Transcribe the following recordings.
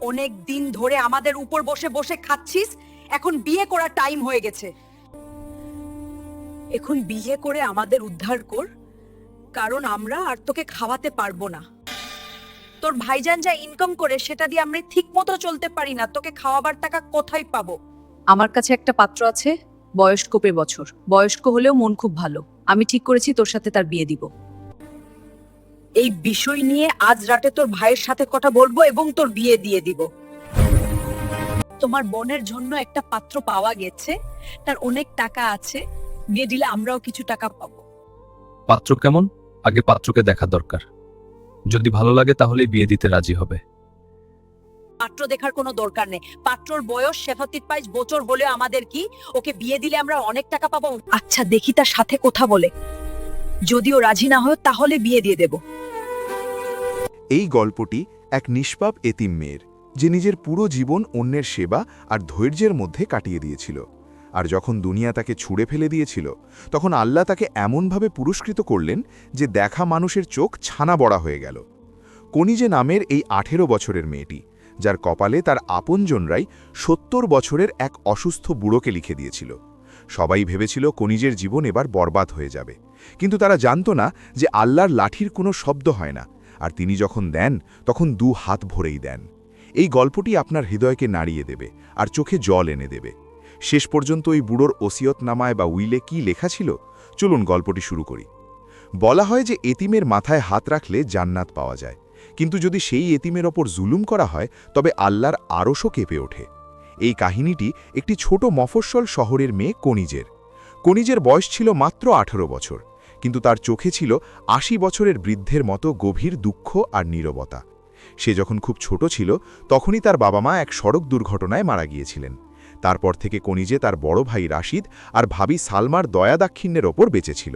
অনেক দিন ধরে আমাদের উপর বসে বসে খাচ্ছিস, এখন বিয়ে করার টাইম হয়ে গেছে। এখন বিয়ে করে আমাদের উদ্ধার কর, কারণ আমরা আর তোকে খাওয়াতে পারব না। তোর ভাইজান যা ইনকাম করে, সেটা দিয়ে আমরা ঠিক মতো চলতে পারি না। তোকে খাওয়াবার টাকা কোথায় পাবো? আমার কাছে একটা পাত্র আছে বয়স্ক পে বছর। বয়স্ক হলেও মন খুব ভালো। আমি ঠিক করেছি তোর সাথে তার বিয়ে দিব। এই বিষয় নিয়ে আজ রাতে তোর ভাইয়ের সাথে কথা বলব এবং তোর বিয়ে দিয়ে দিব। তোমার বোনের জন্য একটা পাত্র পাওয়া গেছে তার অনেক টাকা আছে বিয়ে দিলে আমরাও কিছু টাকা পাবো। পাত্র কেমন? আগে পাত্রকে দেখা দরকার। যদি ভালো লাগে তাহলে বিয়ে দিতে রাজি হবে। পাত্র দেখার কোনো দরকার নেই। পাত্রর বয়স সেফাতির পাইজ বছর হলে আমাদের কি? ওকে বিয়ে দিলে আমরা অনেক টাকা পাবো। আচ্ছা দেখি তার সাথে কথা বলে। যদিও রাজি না হয় তাহলে বিয়ে দিয়ে দেব। এই গল্পটি এক নিষ্পাপ এতিম মেয়ের, যে নিজের পুরো জীবন অন্যের সেবা আর ধৈর্যের মধ্যে কাটিয়ে দিয়েছিল। আর যখন দুনিয়া তাকে ছুঁড়ে ফেলে দিয়েছিল, তখন আল্লাহ তাকে এমনভাবে পুরস্কৃত করলেন যে দেখা মানুষের চোখ ছানা বড়া হয়ে গেল। কনিজে নামের এই আঠেরো বছরের মেয়েটি, যার কপালে তার আপনজনরাই সত্তর বছরের এক অসুস্থ বুড়োকে লিখে দিয়েছিল। সবাই ভেবেছিল কনিজের জীবন এবার বরবাদ হয়ে যাবে। কিন্তু তারা জানত না যে আল্লাহর লাঠির কোনো শব্দ হয় না। আর তিনি যখন দেন, তখন দু হাত ভরেই দেন। এই গল্পটি আপনার হৃদয়কে নাড়িয়ে দেবে আর চোখে জল এনে দেবে। শেষ পর্যন্ত ওই বুড়োর ওসিয়তনামায় বা উইলে কি লেখা ছিল? চলুন গল্পটি শুরু করি। বলা হয় যে এতিমের মাথায় হাত রাখলে জান্নাত পাওয়া যায়। কিন্তু যদি সেই এতিমের ওপর জুলুম করা হয়, তবে আল্লাহর আরশও কেঁপে ওঠে। এই কাহিনীটি একটি ছোট মফস্বল শহরের মেয়ে কনিজের কনিজের বয়স ছিল মাত্র আঠারো বছর। কিন্তু তার চোখে ছিল আশি বছরের বৃদ্ধের মতো গভীর দুঃখ আর নীরবতা। সে যখন খুব ছোট ছিল, তখনই তার বাবা মা এক সড়ক দুর্ঘটনায় মারা গিয়েছিলেন। তারপর থেকে কনিজে তার বড় ভাই রাশিদ আর ভাবি সালমার দয়া দাক্ষিণ্যের ওপর বেঁচেছিল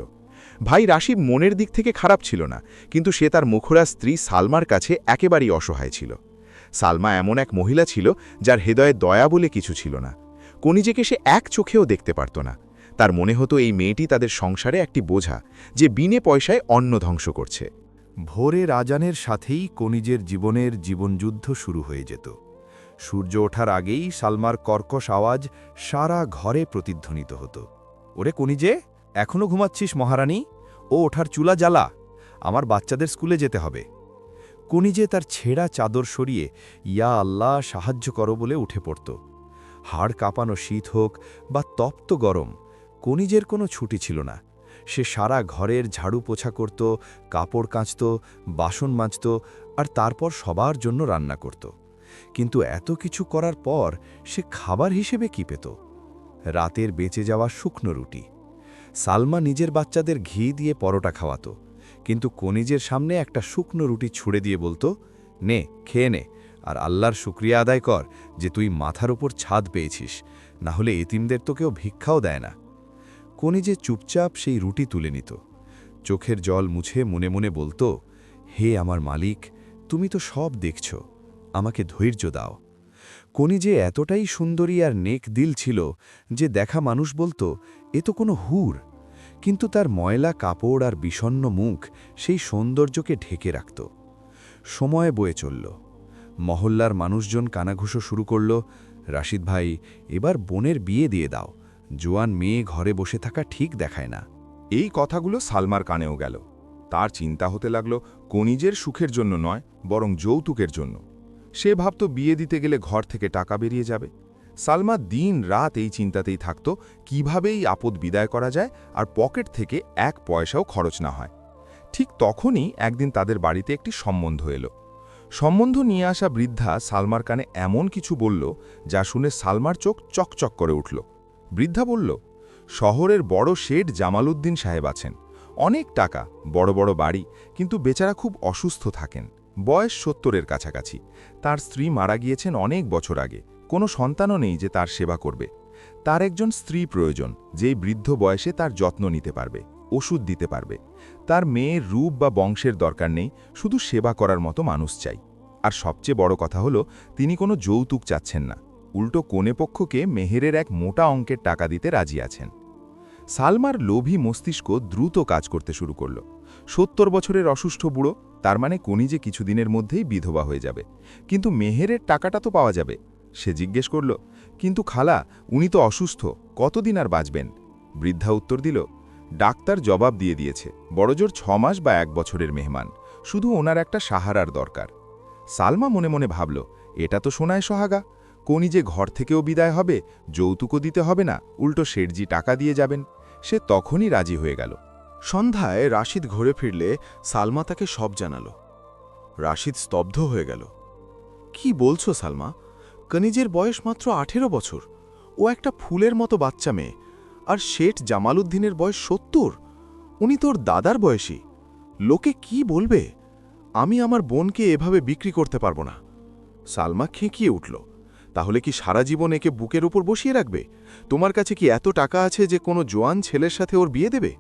ভাই রাশিদ মনের দিক থেকে খারাপ ছিল না, কিন্তু সে তার মুখরা স্ত্রী সালমার কাছে একেবারেই অসহায় ছিল। সালমা এমন এক মহিলা ছিল যার হৃদয়ে দয়া বলে কিছু ছিল না। কনিজেকে সে এক চোখেও দেখতে পারত না। তার মনে হতো এই মেয়েটি তাদের সংসারে একটি বোঝা যে বিনে পয়সায় অন্ন ধ্বংস করছে। ভোরে রাজানের সাথেই কনিজের জীবনের জীবনযুদ্ধ শুরু হয়ে যেত। সূর্য ওঠার আগেই সালমার কর্কশ আওয়াজ সারা ঘরে প্রতিধ্বনিত হতো। ওরে কনিজে, এখনও ঘুমাচ্ছিস মহারানী? ও ওঠার চুলা জ্বালা। আমার বাচ্চাদের স্কুলে যেতে হবে কনিজে তার ছেঁড়া চাদর সরিয়ে, ইয়া আল্লাহ, সাহায্য করো বলে উঠে পড়ত। হাড় কাঁপানো শীত হোক বা তপ্ত গরম কনিজের কোনো ছুটি ছিল না। সে সারা ঘরের ঝাড়ু পোছা করত, কাপড় কাঁচত, বাসন মাজত আর তারপর সবার জন্য রান্না করত। কিন্তু এত কিছু করার পর সে খাবার হিসেবে কি পেত? রাতের বেঁচে যাওয়া শুকনো রুটি। সালমা নিজের বাচ্চাদের ঘি দিয়ে পরোটা খাওয়াতো, কিন্তু কনিজের সামনে একটা শুকনো রুটি ছুড়ে দিয়ে বলতো, নে, খেয়ে নে, আর আল্লাহর শুক্রিয়া আদায় কর যে তুই মাথার ওপর ছাদ পেয়েছিস, না হলে এতিমদের তো কেউ ভিক্ষাও দেয় না। কনিজে চুপচাপ সেই রুটি তুলে নিত। চোখের জল মুছে মনে মনে বলতো, হে আমার মালিক, তুমি তো সব দেখছ, আমাকে ধৈর্য দাও। কনিজে এতটাই সুন্দরী আর নেক দিল ছিল যে দেখা মানুষ বলতো, এ তো কোনো হুর। কিন্তু তার ময়লা কাপড় আর বিষণ্ণ মুখ সেই সৌন্দর্যকে ঢেকে রাখত। সময় বয়ে চলল। মহল্লার মানুষজন কানাঘুষো শুরু করল, রাশিদ ভাই, এবার বোনের বিয়ে দিয়ে দাও। জোয়ান মেয়ে ঘরে বসে থাকা ঠিক দেখায় না। এই কথাগুলো সালমার কানেও গেল। তার চিন্তা হতে লাগল কনিজের সুখের জন্য নয়, বরং যৌতুকের জন্য। সে ভাবত বিয়ে দিতে গেলে ঘর থেকে টাকা বেরিয়ে যাবে। সালমা দিন রাত এই চিন্তাতেই থাকত কিভাবেই আপদ বিদায় করা যায় আর পকেট থেকে এক পয়সাও খরচ না হয়। ঠিক তখনই একদিন তাদের বাড়িতে একটি সম্বন্ধ এলো। সম্বন্ধ নিয়ে আসা বৃদ্ধা সালমার কানে এমন কিছু বলল, যা শুনে সালমার চোখ চকচক করে উঠল। বৃদ্ধা বলল, শহরের বড় শেঠ জামালউদ্দিন সাহেব আছেন। অনেক টাকা, বড় বড় বাড়ি, কিন্তু বেচারা খুব অসুস্থ থাকেন। বয়স সত্তরের কাছাকাছি। তার স্ত্রী মারা গিয়েছেন অনেক বছর আগে। কোনো সন্তানও নেই যে তার সেবা করবে। তার একজন স্ত্রী প্রয়োজন, যেই বৃদ্ধ বয়সে তার যত্ন নিতে পারবে, ওষুধ দিতে পারবে। তার মেয়ের রূপ বা বংশের দরকার নেই, শুধু সেবা করার মতো মানুষ চাই। আর সবচেয়ে বড় কথা হলো, তিনি কোনো যৌতুক চাচ্ছেন না। উল্টো কোনেপক্ষকে মেহেরের এক মোটা অঙ্কের টাকা দিতে রাজি আছেন। সালমার লোভী মস্তিষ্ক দ্রুত কাজ করতে শুরু করল। সত্তর বছরের অসুস্থ বুড়ো, তার মানে কোনি যে কিছুদিনের মধ্যেই বিধবা হয়ে যাবে। কিন্তু মেহেরের টাকাটা তো পাওয়া যাবে, সে জিজ্ঞেস করল, কিন্তু খালা, উনি তো অসুস্থ, কতদিন আর বাঁচবেন? বৃদ্ধা উত্তর দিল, ডাক্তার জবাব দিয়ে দিয়েছে, বড়জোর ছ মাস বা এক বছরের মেহমান, শুধু ওনার একটা সাহারার দরকার। সালমা মনে মনে ভাবল, এটা তো শোনায় সোহাগা কোনি যে ঘর থেকেও বিদায় হবে, যৌতুকও দিতে হবে না, উল্টো শেঠজি টাকা দিয়ে যাবেন। সে তখনই রাজি হয়ে গেল। সন্ধ্যায় রাশিদ ঘুরে ফিরলে সালমা তাকে সব জানালো। রাশিদ স্তব্ধ হয়ে গেল। কি বলছো সালমা? কনিজের বয়স মাত্র আঠেরো বছর। ও একটা ফুলের মতো বাচ্চা মেয়ে। আর শেঠ জামালউদ্দিনের বয়স সত্তর। উনি তোর দাদার বয়সী। লোকে কি বলবে? আমি আমার বোনকে এভাবে বিক্রি করতে পারব না। সালমা খেঁকিয়ে উঠল। তাহলে কি সারা জীবন একে বুকের উপর বসিয়ে রাখবে? তোমার কাছে কি এত টাকা আছে যে কোনো জোয়ান ছেলের সাথে ওর বিয়ে দেবে?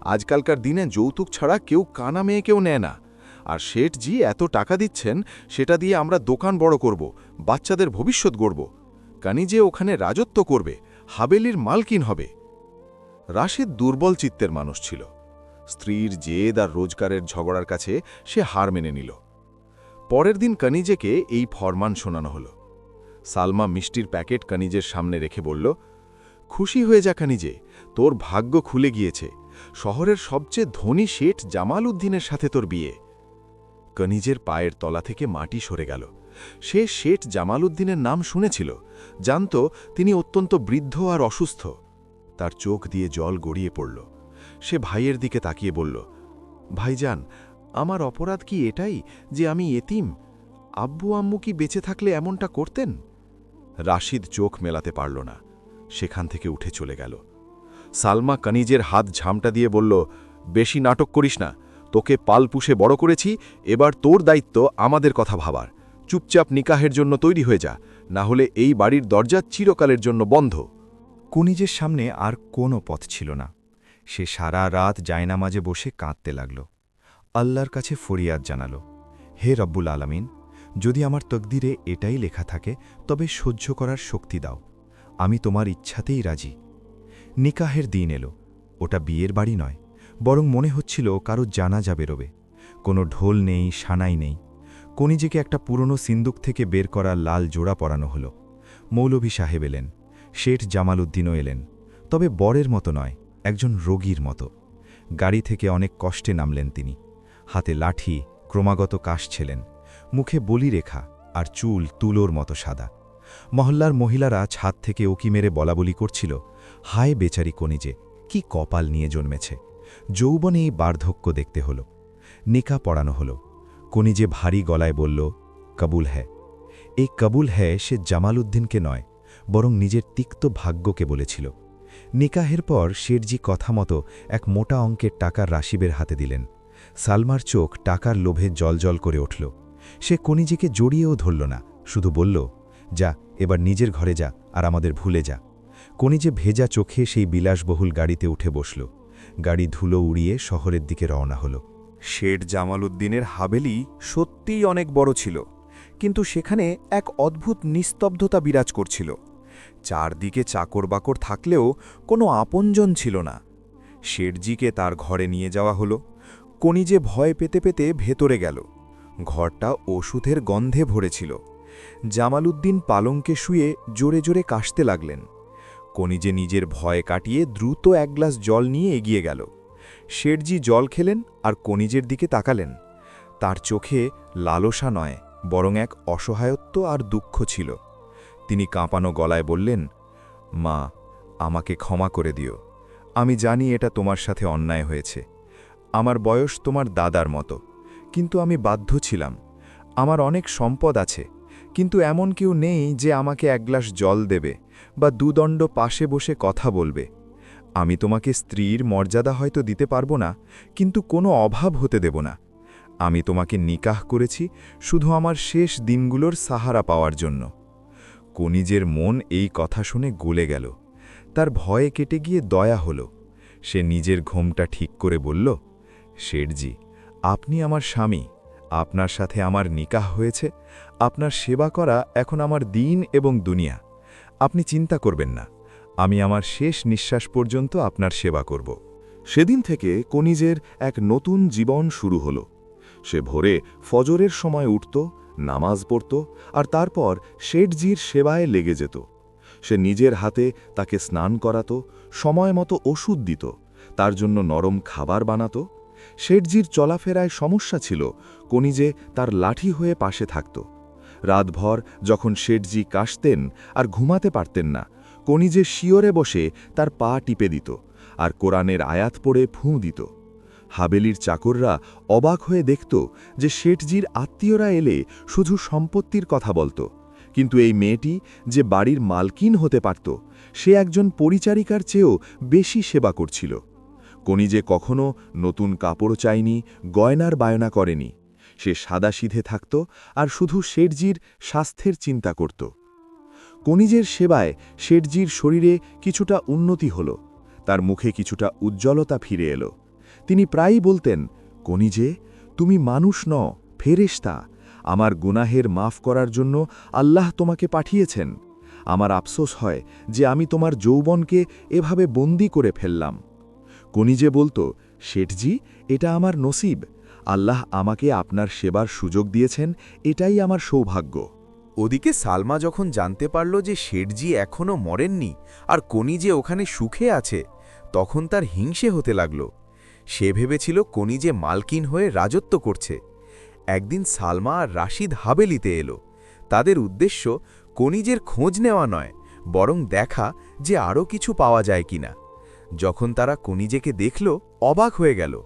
আজকালকার দিনে যৌতুক ছাড়া কেউ কানা মেয়েকেও নেয় না। আর শেঠজি এত টাকা দিচ্ছেন, সেটা দিয়ে আমরা দোকান বড় করব, বাচ্চাদের ভবিষ্যৎ গড়ব। কানি যে ওখানে রাজত্ব করবে, হাবেলির মালকিন হবে। রাশেদ দুর্বল চিত্তের মানুষ ছিল। স্ত্রীর জেদ আর রোজগারের ঝগড়ার কাছে সে হার মেনে নিল। পরের দিন কানিজেকে এই ফরমান শোনানো হল। সালমা মিষ্টির প্যাকেট কানিজের সামনে রেখে বলল, খুশি হয়ে যা কানিজে, তোর ভাগ্য খুলে গিয়েছে। শহরের সবচেয়ে ধনী শেঠ জামাল উদ্দিনের সাথে তোর বিয়ে কনিজের পায়ের তলা থেকে মাটি সরে গেল। সে শেঠ জামাল উদ্দিনের নাম শুনেছিল, জানত তিনি অত্যন্ত বৃদ্ধ আর অসুস্থ। তার চোখ দিয়ে জল গড়িয়ে পড়ল। সে ভাইয়ের দিকে তাকিয়ে বলল, ভাইজান, আমার অপরাধ কি এটাই যে আমি এতিম? আব্বু আম্মু কি বেঁচে থাকলে এমনটা করতেন? রাশিদ চোখ মেলাতে পারল না। সেখান থেকে উঠে চলে গেল। সালমা কানিজের হাত ঝামটা দিয়ে বলল, বেশি নাটক করিস না। তোকে পাল পুষে বড় করেছি, এবার তোর দায়িত্ব আমাদের কথা ভাবার। চুপচাপ নিকাহের জন্য তৈরি হয়ে যা, না হলে এই বাড়ির দরজা চিরকালের জন্য বন্ধ কুনিজের সামনে আর কোনো পথ ছিল না। সে সারা রাত জায়নামাজে বসে কাঁদতে লাগল। আল্লাহর কাছে ফরিয়াদ জানাল, হে রব্বুল আলামিন যদি আমার তকদিরে এটাই লেখা থাকে, তবে সহ্য করার শক্তি দাও। আমি তোমার ইচ্ছাতেই রাজি। নিকাহের দিন এলো। ওটা বিয়ের বাড়ি নয়, বরং মনে হচ্ছিল কারও জানাজা বেরোবে। কোনো ঢোল নেই, সানাই নেই। কনিজেকে একটা পুরনো সিন্দুক থেকে বের করা লাল জোড়া পরানো হলো। মৌলভী সাহেব এলেন। শেঠ জামাল উদ্দিনও এলেন। তবে বরের মতো নয়, একজন রোগীর মতো। গাড়ি থেকে অনেক কষ্টে নামলেন তিনি। হাতে লাঠি, ক্রমাগত কাশছিলেন মুখে বলি রেখা আর চুল তুলোর মতো সাদা। মহল্লার মহিলারা ছাদ থেকে ওকি মেরে বলাবলি করছিল, হায় বেচারি কনিজে কি কপাল নিয়ে জন্মেছে। যৌবনে এই বার্ধক্য দেখতে হল, নিকা পড়ানো হল। কনিজে ভারী গলায় বলল, কবুল হ্যায়। এই কবুল হ্যায় সে জামাল উদ্দিনকে নয়, বরং নিজের তিক্ত ভাগ্যকে বলেছিল। নিকাহের পর শেরজি কথা মতো এক মোটা অঙ্কের টাকার রাশিবের হাতে দিলেন। সালমার চোখ টাকার লোভে জলজল করে উঠল। সে কনিজিকে জড়িয়েও ধরল না, শুধু বলল, যা, এবার নিজের ঘরে যা আর আমাদের ভুলে যা। কনিজে ভেজা চোখে সেই বিলাসবহুল গাড়িতে উঠে বসল। গাড়ি ধুলো উড়িয়ে শহরের দিকে রওনা হল। শেঠ জামাল উদ্দিনের হাবেলি সত্যিই অনেক বড় ছিল, কিন্তু সেখানে এক অদ্ভুত নিস্তব্ধতা বিরাজ করছিল। চারদিকে চাকর বাকর থাকলেও কোনো আপনজন ছিল না। শেঠজিকে তার ঘরে নিয়ে যাওয়া হলো। কনিজে ভয় পেতে পেতে ভেতরে গেল। ঘরটা ওষুধের গন্ধে ভরেছিল। জামালউদ্দিন পালঙ্কে শুয়ে জোরে জোরে কাশতে লাগলেন। কনিজে নিজের ভয় কাটিয়ে দ্রুত এক গ্লাস জল নিয়ে এগিয়ে গেল। শেঠজি জল খেলেন আর কনিজের দিকে তাকালেন। তার চোখে লালসা নয়, বরং এক অসহায়ত্ব আর দুঃখ ছিল। তিনি কাঁপানো গলায় বললেন, মা, আমাকে ক্ষমা করে দিও। আমি জানি এটা তোমার সাথে অন্যায় হয়েছে। আমার বয়স তোমার দাদার মতো। কিন্তু আমি বাধ্য ছিলাম। আমার অনেক সম্পদ আছে, কিন্তু এমন কেউ নেই যে আমাকে এক গ্লাস জল দেবে বা দুদণ্ড পাশে বসে কথা বলবে। আমি তোমাকে স্ত্রীর মর্যাদা হয়তো দিতে পারব না, কিন্তু কোনো অভাব হতে দেব না। আমি তোমাকে নিকাহ করেছি শুধু আমার শেষ দিনগুলোর সাহারা পাওয়ার জন্য। কনিজের মন এই কথা শুনে গলে গেল। তার ভয়ে কেটে গিয়ে দয়া হল। সে নিজের ঘোমটা ঠিক করে বলল, শেঠজি আপনি আমার স্বামী, আপনার সাথে আমার নিকাহ হয়েছে, আপনার সেবা করা এখন আমার দিন এবং দুনিয়া। আপনি চিন্তা করবেন না, আমি আমার শেষ নিঃশ্বাস পর্যন্ত আপনার সেবা করব। সেদিন থেকে কনিজের এক নতুন জীবন শুরু হল। সে ভোরে ফজরের সময় উঠত, নামাজ পড়ত আর তারপর শেঠজির সেবায় লেগে যেত। সে নিজের হাতে তাকে স্নান করাত, সময় মতো ওষুধ দিত, তার জন্য নরম খাবার বানাতো শেঠজির চলাফেরায় সমস্যা ছিল, কনিজে তার লাঠি হয়ে পাশে থাকত। রাতভর যখন শেঠজি কাশতেন আর ঘুমাতে পারতেন না, কনিজে শিওরে বসে তার পা টিপে দিত আর কোরআনের আয়াত পড়ে ফুঁ দিত। হাবেলির চাকররা অবাক হয়ে দেখত যে শেঠজির আত্মীয়রা এলে শুধু সম্পত্তির কথা বলত, কিন্তু এই মেয়েটি যে বাড়ির মালকিন হতে পারত, সে একজন পরিচারিকার চেয়েও বেশি সেবা করছিল। কনিজে কখনো নতুন কাপড় চায়নি, গয়নার বায়না করেনি। সে সাদাসিধে থাকত আর শুধু শেঠজির স্বাস্থ্যের চিন্তা করত। কনিজের সেবায় শেঠজির শরীরে কিছুটা উন্নতি হল, তার মুখে কিছুটা উজ্জ্বলতা ফিরে এলো। তিনি প্রায়ই বলতেন কনিজে তুমি মানুষ ন ফেরেশতা। আমার গুনাহের মাফ করার জন্য আল্লাহ তোমাকে পাঠিয়েছেন। আমার আফসোস হয় যে আমি তোমার যৌবনকে এভাবে বন্দি করে ফেললাম। কনিজে বলতো, শেঠজি, এটা আমার নসিব। আল্লাহ আমাকে আপনার সেবার সুযোগ দিয়েছেন, এটাই আমার সৌভাগ্য। ওদিকে সালমা যখন জানতে পারল যে শেঠজি এখনও মরেননি আর কনি যে ওখানে সুখে আছে, তখন তার হিংসে হতে লাগল। সে ভেবেছিল কনি যে মালকিন হয়ে রাজত্ব করছে। একদিন সালমা আর রাশিদ হাবেলিতে এলো। তাদের উদ্দেশ্য কনিজের খোঁজ নেওয়া নয়, বরং দেখা যে আরও কিছু পাওয়া যায় কিনা। যখন তারা কনিজেকে দেখল, অবাক হয়ে গেল।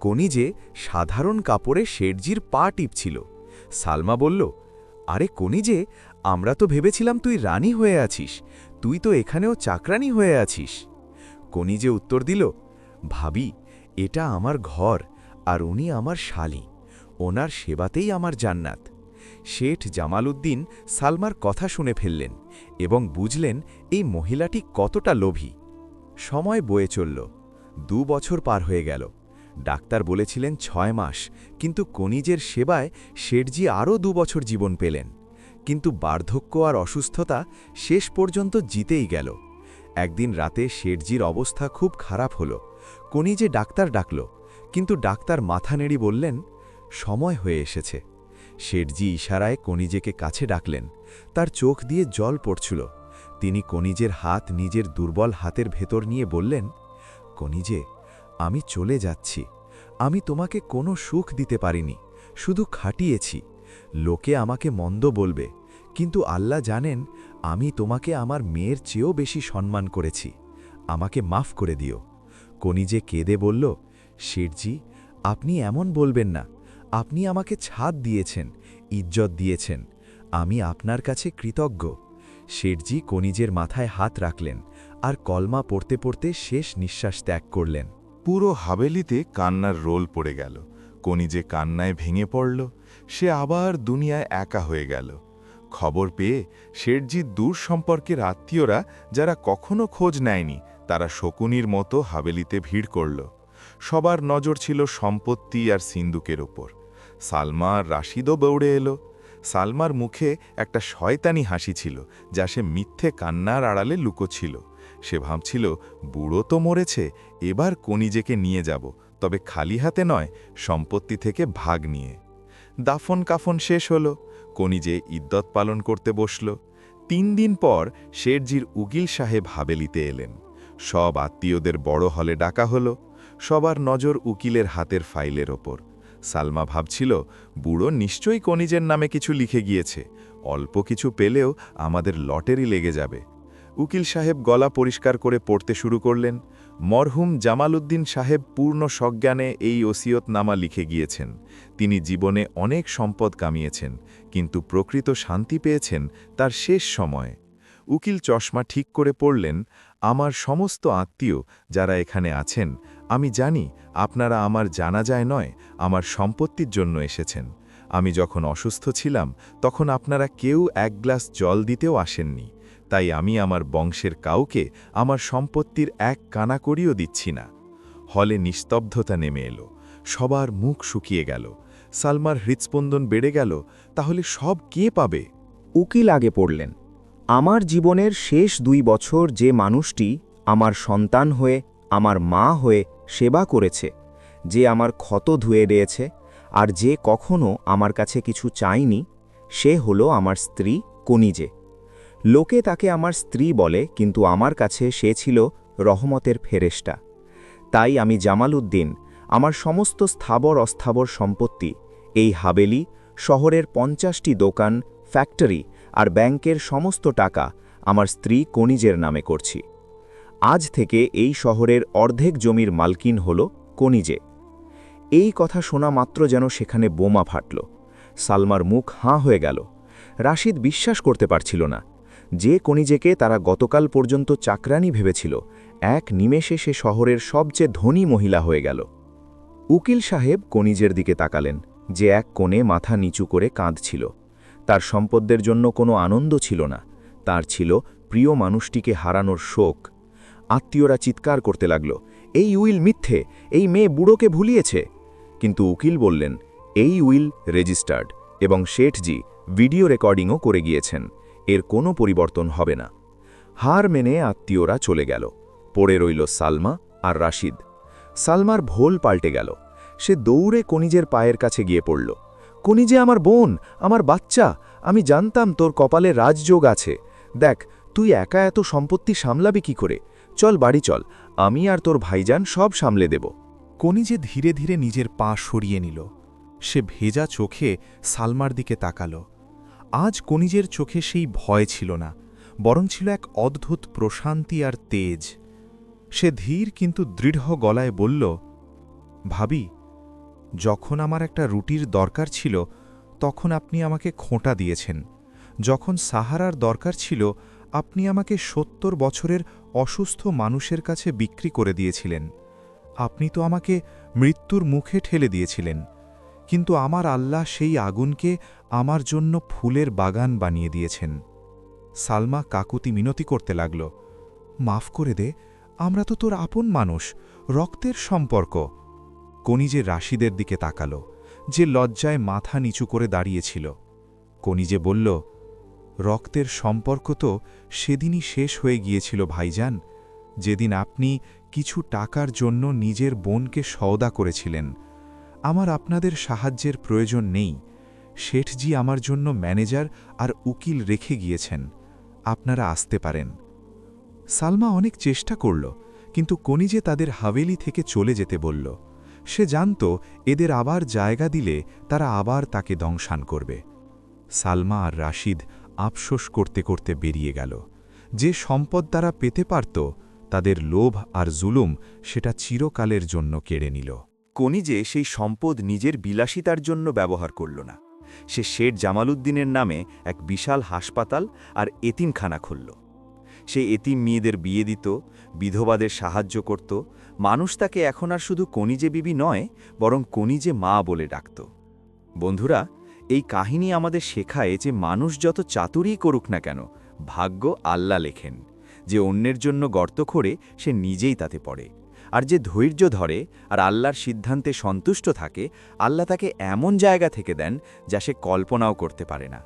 কনিজে সাধারণ কাপড়ে শেঠজির পা টিপছিল। সালমা বলল, আরে কনিজে আমরা তো ভেবেছিলাম তুই রানী হয়ে আছিস। তুই তো এখানেও চাকরানি হয়ে আছিস। কনিজে উত্তর দিল, ভাবি, এটা আমার ঘর, আর উনি আমার শালী। ওনার সেবাতেই আমার জান্নাত। শেঠ জামাল উদ্দিন সালমার কথা শুনে ফেললেন এবং বুঝলেন এই মহিলাটি কতটা লোভী। সময় বয়ে চলল। দু বছর পার হয়ে গেল। ডাক্তার বলেছিলেন ছয় মাস, কিন্তু কনিজের সেবায় শেঠজি আরও দু বছর জীবন পেলেন। কিন্তু বার্ধক্য আর অসুস্থতা শেষ পর্যন্ত জিতেই গেল। একদিন রাতে শেঠজির অবস্থা খুব খারাপ হল। কনিজে ডাক্তার ডাকল, কিন্তু ডাক্তার মাথা নেড়ি বললেন, সময় হয়ে এসেছে। শেঠজি ইশারায় কনিজেকে কাছে ডাকলেন। তার চোখ দিয়ে জল পড়ছিল। তিনি কনিজের হাত নিজের দুর্বল হাতের ভেতর নিয়ে বললেন, কনিজে, আমি চলে যাচ্ছি। আমি তোমাকে কোনো সুখ দিতে পারিনি, শুধু খাটিয়েছি। লোকে আমাকে মন্দ বলবে, কিন্তু আল্লাহ জানেন, আমি তোমাকে আমার মেয়ের চেয়েও বেশি সম্মান করেছি। আমাকে মাফ করে দিও। কনিজে কেঁদে বলল, শেঠজি, আপনি এমন বলবেন না। আপনি আমাকে ছাদ দিয়েছেন, ইজ্জত দিয়েছেন। আমি আপনার কাছে কৃতজ্ঞ। শেঠজি কনিজের মাথায় হাত রাখলেন আর কলমা পড়তে পড়তে শেষ নিঃশ্বাস ত্যাগ করলেন। পুরো হাবেলিতে কান্নার রোল পড়ে গেল। কনিজে কান্নায় ভেঙে পড়ল। সে আবার দুনিয়ায় একা হয়ে গেল। খবর পেয়ে শেঠজির দূর সম্পর্কের আত্মীয়রা, যারা কখনো খোঁজ নেয়নি, তারা শকুনির মতো হাবেলিতে ভিড় করল। সবার নজর ছিল সম্পত্তি আর সিন্দুকের ওপর। সালমা আর রাশিদও বৌড়ে এলো। সালমার মুখে একটা শয়তানি হাসি ছিল, যা সে মিথ্যে কান্নার আড়ালে লুকোছিল সে ভাবছিল, বুড়ো তো মরেছে, এবার কনিজেকে নিয়ে যাব, তবে খালি হাতে নয়, সম্পত্তি থেকে ভাগ নিয়ে। দাফন কাফন শেষ হলো, কনিজে ইদ্যত পালন করতে বসল। তিন দিন পর শেরজির উকিল সাহেব হাবেলিতে এলেন। সব আত্মীয়দের বড় হলে ডাকা হলো, সবার নজর উকিলের হাতের ফাইলের ওপর। সালমা ভাবছিল, বুড়ো নিশ্চয়ই কনিজের নামে কিছু লিখে গিয়েছে। অল্প কিছু পেলেও আমাদের লটেরই লেগে যাবে। উকিল সাহেব গলা পরিষ্কার করে পড়তে শুরু করলেন। মরহুম জামাল উদ্দিন সাহেব পূর্ণ সজ্ঞানে এই ওসিয়তনামা লিখে গিয়েছেন। তিনি জীবনে অনেক সম্পদ কামিয়েছেন, কিন্তু প্রকৃত শান্তি পেয়েছেন তার শেষ সময়ে। উকিল চশমা ঠিক করে পড়লেন, আমার সমস্ত আত্মীয় যারা এখানে আছেন আমি জানি আপনারা আমার জানা যায় নয়, আমার সম্পত্তির জন্য এসেছেন। আমি যখন অসুস্থ ছিলাম, তখন আপনারা কেউ এক গ্লাস জল দিতেও আসেননি। তাই আমি আমার বংশের কাউকে আমার সম্পত্তির এক কানা করিও দিচ্ছি না। হলে নিস্তব্ধতা নেমে এলো। সবার মুখ শুকিয়ে গেল। সালমার হৃৎস্পন্দন বেড়ে গেল। তাহলে সব কে পাবে? উকিল আগে পড়লেন। আমার জীবনের শেষ দুই বছর যে মানুষটি আমার সন্তান হয়ে, আমার মা হয়ে সেবা করেছে, যে আমার ক্ষত ধুয়ে দিয়েছে, আর যে কখনো আমার কাছে কিছু চায়নি, সে হলো আমার স্ত্রী কনিজে লোকে তাকে আমার স্ত্রী বলে, কিন্তু আমার কাছে সে ছিল রহমতের ফেরেশটা তাই আমি জামাল উদ্দিন আমার সমস্ত স্থাবর অস্থাবর সম্পত্তি, এই হাবেলি শহরের পঞ্চাশটি দোকান, ফ্যাক্টরি আর ব্যাংকের সমস্ত টাকা আমার স্ত্রী কনিজের নামে করছি। আজ থেকে এই শহরের অর্ধেক জমির মালকিন হল কনিজে এই কথা শোনা মাত্র যেন সেখানে বোমা ফাটল। সালমার মুখ হাঁ হয়ে গেল। রাশিদ বিশ্বাস করতে পারছিল না। যে কনিজেকে তারা গতকাল পর্যন্ত চাকরানি ভেবেছিল, এক নিমেষে সে শহরের সবচেয়ে ধনী মহিলা হয়ে গেল। উকিল সাহেব কনিজের দিকে তাকালেন, যে এক কোণে মাথা নিচু করে কাঁদছিল। তার সম্পদের জন্য কোনো আনন্দ ছিল না। তার ছিল, প্রিয় মানুষটিকে হারানোর শোক আত্মীয়রা চিৎকার করতে লাগল, এই উইল মিথ্যে, এই মেয়ে বুড়োকে ভুলিয়েছে। কিন্তু উকিল বললেন, এই উইল রেজিস্টার্ড এবং শেঠজি ভিডিও রেকর্ডিংও করে গিয়েছেন, এর কোনো পরিবর্তন হবে না। হার মেনে আত্মীয়রা চলে গেল। পড়ে রইল সালমা আর রাশিদ। সালমার ভোল পাল্টে গেল। সে দৌড়ে কনিজের পায়ের কাছে গিয়ে পড়ল, কনিজে আমার বোন, আমার বাচ্চা, আমি জানতাম তোর কপালে রাজযোগ আছে। দেখ, তুই একা এত সম্পত্তি সামলাবি কি করে? চল, বাড়ি চল। আমি আর তোর ভাইজান সব সামলে দেব। কনিজে ধীরে ধীরে নিজের পা সরিয়ে নিল। সে ভেজা চোখে সালমার দিকে তাকাল। আজ কনিজের চোখে সেই ভয় ছিল না, বরং ছিল এক অদ্ভুত প্রশান্তি আর তেজ। সে ধীর কিন্তু দৃঢ় গলায় বলল, ভাবি, যখন আমার একটা রুটির দরকার ছিল, তখন আপনি আমাকে খোঁটা দিয়েছেন। যখন সাহারার দরকার ছিল আপনি আমাকে সত্তর বছরের অসুস্থ মানুষের কাছে বিক্রি করে দিয়েছিলেন। আপনি তো আমাকে মৃত্যুর মুখে ঠেলে দিয়েছিলেন। কিন্তু আমার আল্লাহ সেই আগুনকে আমার জন্য ফুলের বাগান বানিয়ে দিয়েছেন। সালমা কাকুতি মিনতি করতে লাগল, মাফ করে দে, আমরা তো তোর আপন মানুষ, রক্তের সম্পর্ক। কনিজে রাশিদের দিকে তাকাল, যে লজ্জায় মাথা নিচু করে দাঁড়িয়েছিল। কনিজে বলল রক্তের সম্পর্ক তো সেদিনই শেষ হয়ে গিয়েছিল, ভাইজান। যেদিন আপনি কিছু টাকার জন্য নিজের বোনকে সওদা করেছিলেন। আমার আপনাদের সাহায্যের প্রয়োজন নেই। শেঠজি আমার জন্য ম্যানেজার আর উকিল রেখে গিয়েছেন। আপনারা আসতে পারেন। সালমা অনেক চেষ্টা করল, কিন্তু কনিজে তাদের হাভেলি থেকে চলে যেতে বলল, সে জানত এদের আবার জায়গা দিলে তারা আবার তাকে দংশান করবে। সালমা আর রাশিদ আফসোস করতে করতে বেরিয়ে গেল। যে সম্পদ তারা পেতে পারত, তাদের লোভ আর জুলুম সেটা চিরকালের জন্য কেড়ে নিল। কনিজে সেই সম্পদ নিজের বিলাসিতার জন্য ব্যবহার করল না। সে শেঠ জামালউদ্দিনের নামে এক বিশাল হাসপাতাল আর এতিমখানা খুলল। সে এতিম মেয়েদের বিয়ে দিত, বিধবাদের সাহায্য করত। মানুষ তাকে এখন আর শুধু কনিজে বিবি নয়, বরং কনিজে মা বলে ডাকত। বন্ধুরা এই কাহিনী আমাদের শেখায় যে মানুষ যত চাতুরই করুক না কেন, ভাগ্য আল্লাহ লেখেন, যে অন্যের জন্য গর্ত খোঁড়ে, সে নিজেই তাতে পড়ে। আর যে ধৈর্য ধরে আর আল্লাহর সিদ্ধান্তে সন্তুষ্ট থাকে, আল্লাহ তাকে এমন জায়গা থেকে দেন যা সে কল্পনাও করতে পারে না।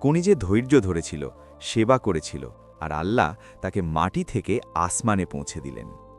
কোনি যে ধৈর্য ধরেছিল, সেবা করেছিল, আর আল্লাহ তাকে মাটি থেকে আসমানে পৌঁছে দিলেন।